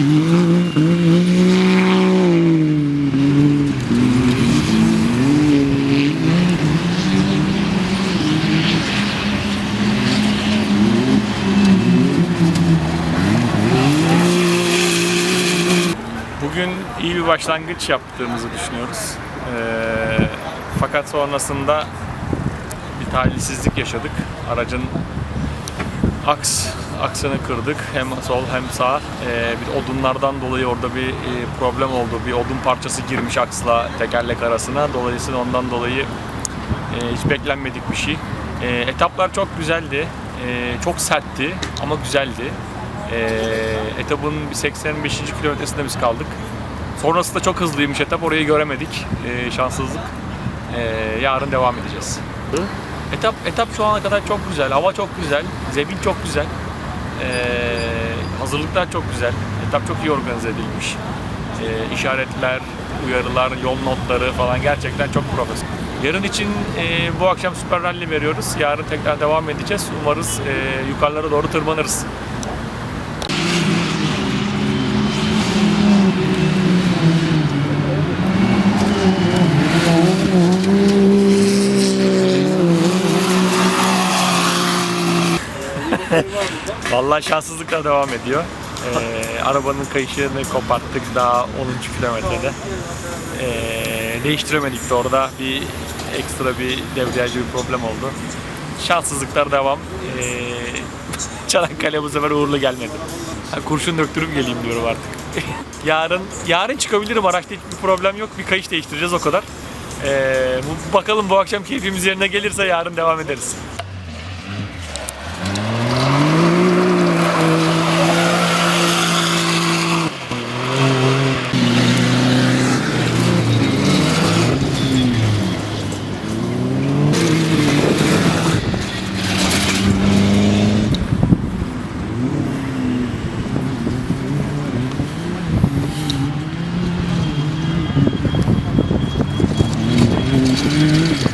Bugün iyi bir başlangıç yaptığımızı düşünüyoruz. Ee, fakat sonrasında bir talihsizlik yaşadık. Aracın aks aksını kırdık. Hem sol hem sağ. Ee, bir odunlardan dolayı orada bir e, problem oldu. Bir odun parçası girmiş aksla tekerlek arasına. Dolayısıyla ondan dolayı e, hiç beklenmedik bir şey. E, etaplar çok güzeldi. E, çok sertti ama güzeldi. E, etapın bir 85. kilometresinde biz kaldık. Sonrası da çok hızlıymış etap. Orayı göremedik. E, şanssızlık. E, yarın devam edeceğiz. Etap etap şu ana kadar çok güzel. Hava çok güzel. Zemin çok güzel. E, hazırlıklar çok güzel. Etap çok iyi organize edilmiş. E, işaretler, uyarılar, yol notları falan gerçekten çok profesyonel. Yarın için e, bu akşam Süper Rally veriyoruz. Yarın tekrar devam edeceğiz. Umarız e, yukarılara doğru tırmanırız. Vallahi şanssızlıkla devam ediyor. Ee, arabanın kayışını koparttık daha 10. kilometrede. Ee, değiştiremedik de orada bir ekstra bir devriyacı bir problem oldu. Şanssızlıklar devam. Ee, Çanakkale bu sefer uğurlu gelmedi. Ha, kurşun döktürüp geleyim diyorum artık. yarın yarın çıkabilirim araçta hiçbir problem yok. Bir kayış değiştireceğiz o kadar. Ee, bakalım bu akşam keyfimiz yerine gelirse yarın devam ederiz. Hum.